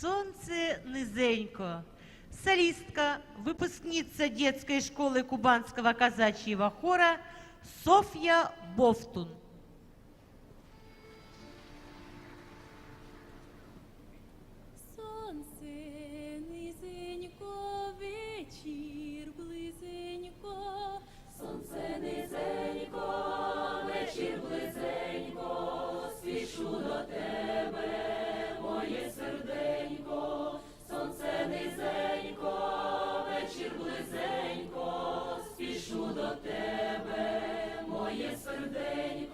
Сонце низенько. Солистка, выпускница детской школы кубанского казачьего хора Софья близенько, сонце низенько, вечір близенько, спішу до тебе, тебе, моє серденько,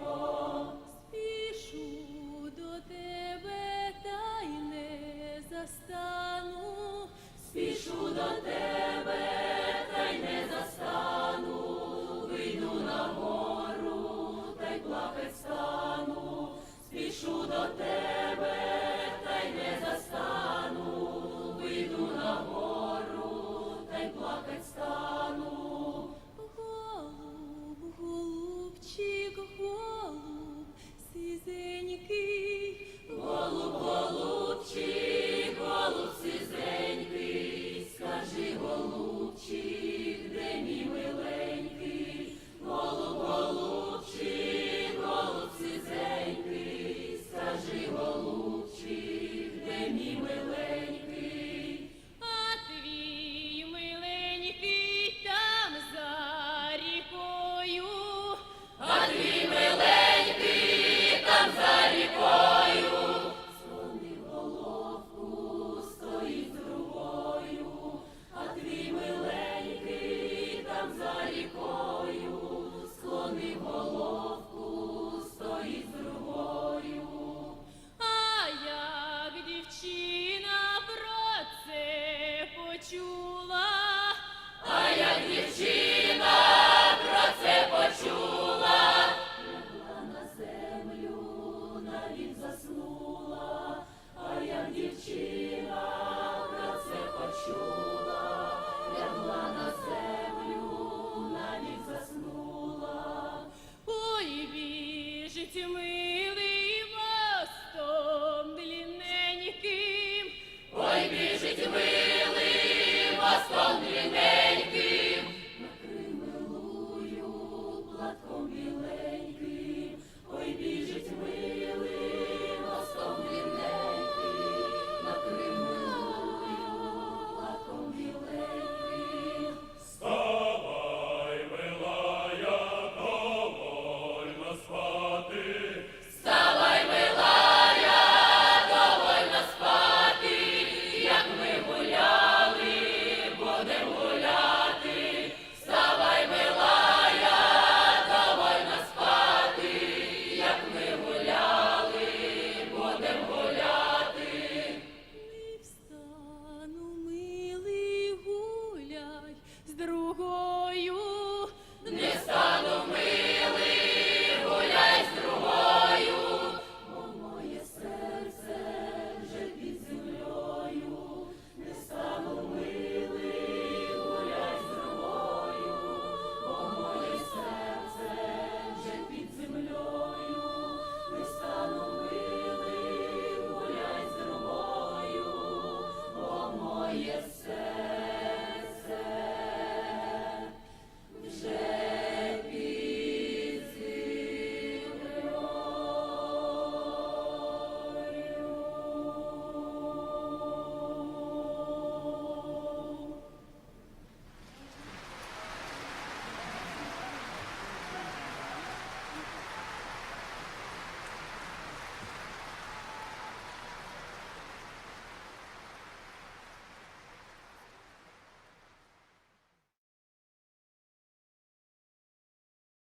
Слух.